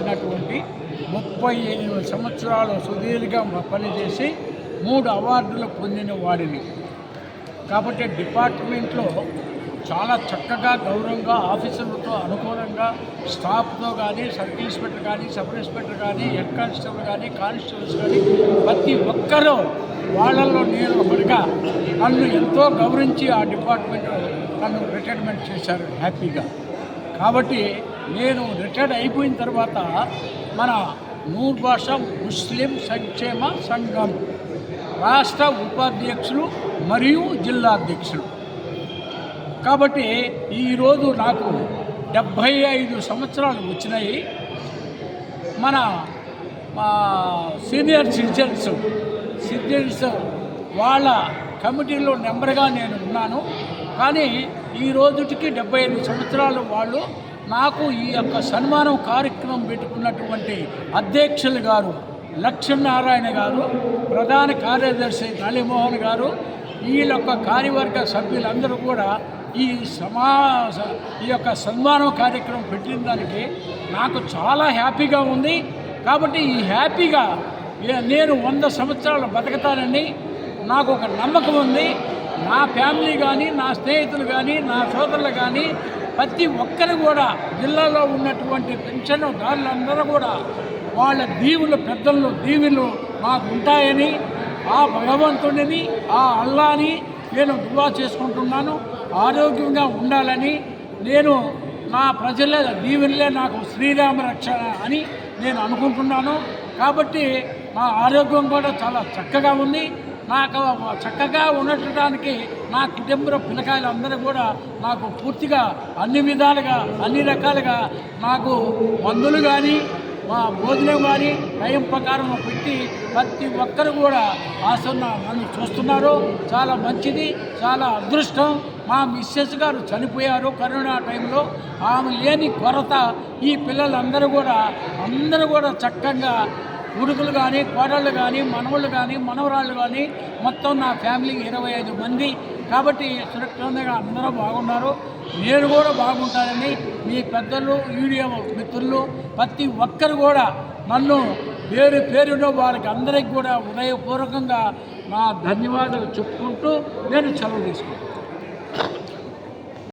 చేసినటువంటి ముప్పై ఎనిమిది సంవత్సరాలు సుదీర్ఘంగా పనిచేసి మూడు అవార్డులు పొందిన వాడిని. కాబట్టి డిపార్ట్మెంట్లో చాలా చక్కగా గౌరవంగా ఆఫీసర్లతో అనుకూలంగా స్టాఫ్తో కానీ సబ్ ఇన్స్పెక్టర్ కానీ సబ్ ఇన్స్పెక్టర్ కానీ హెడ్ కానిస్టేబుల్ కానీ కానిస్టేబుల్స్ కానీ ప్రతి ఒక్కరూ వాళ్ళల్లో నేను ఒకటిగా నన్ను ఎంతో గౌరవించి ఆ డిపార్ట్మెంట్ నన్ను రిటైర్మెంట్ చేశారు హ్యాపీగా. కాబట్టి నేను రిటైర్డ్ అయిపోయిన తర్వాత మన నూర్ భాష ముస్లిం సంక్షేమ సంఘం రాష్ట్ర ఉపాధ్యక్షులు మరియు జిల్లా అధ్యక్షులు. కాబట్టి ఈరోజు నాకు డెబ్భై ఐదు సంవత్సరాలు వచ్చినాయి. మన మా సీనియర్ సిటిజన్స్ సిటిజన్స్ వాళ్ళ కమిటీలో నెంబర్గా నేను ఉన్నాను. కానీ ఈ రోజుటికి డెబ్బై ఐదు సంవత్సరాలు వాళ్ళు నాకు ఈ యొక్క సన్మానం కార్యక్రమం పెట్టుకున్నటువంటి అధ్యక్షులు గారు లక్ష్మీనారాయణ గారు ప్రధాన కార్యదర్శి నళిమోహన్ గారు వీళ్ళ యొక్క కార్యవర్గ సభ్యులందరూ కూడా ఈ సమా ఈ యొక్క సన్మానం కార్యక్రమం పెట్టిన దానికి నాకు చాలా హ్యాపీగా ఉంది. కాబట్టి ఈ హ్యాపీగా నేను వంద సంవత్సరాలు బతుకుతానని నాకు ఒక నమ్మకం ఉంది. నా ఫ్యామిలీ కానీ నా స్నేహితులు కానీ నా సోదరులు కానీ ప్రతి ఒక్కరు కూడా జిల్లాలో ఉన్నటువంటి పెన్షన్దారులందరూ కూడా వాళ్ళ దీవులు పెద్దలు దీవులు మాకు ఉంటాయని ఆ భగవంతుడిని ఆ అల్లాని నేను దువా చేసుకుంటున్నాను. ఆరోగ్యంగా ఉండాలని నేను నా ప్రజల దీవెనలే నాకు శ్రీరామ రక్షణ అని నేను అనుకుంటున్నాను. కాబట్టి నా ఆరోగ్యం కూడా చాలా చక్కగా ఉంది. నాకు చక్కగా ఉండటానికి నా కుటుంబ పిల్లకాయలు అందరూ కూడా నాకు పూర్తిగా అన్ని విధాలుగా అన్ని రకాలుగా నాకు మందులు కానీ మా భోజనం కానీ టైం ప్రకారం పెట్టి ప్రతి ఒక్కరు కూడా ఆసన్న నన్ను చూస్తున్నారు. చాలా మంచిది చాలా అదృష్టం. మా మిస్సెస్ గారు చనిపోయారు కరోనా టైంలో. ఆమె లేని కొరత ఈ పిల్లలందరూ కూడా అందరూ కూడా చక్కగా కొడుకులు కానీ కోడళ్ళు కానీ మనవళ్ళు కానీ మనవరాళ్ళు కానీ మొత్తం నా ఫ్యామిలీ ఇరవై ఐదు మంది. కాబట్టి సురక్షితంగా అందరూ బాగున్నారు. నేను కూడా బాగుంటానని మీ పెద్దలు వీడియో మిత్రులు ప్రతి ఒక్కరు కూడా నన్ను పేరు పేరులో వారికి అందరికి కూడా ఉదయపూర్వకంగా నా ధన్యవాదాలు చెప్పుకుంటూ నేను సెలవు తీసుకుంటాను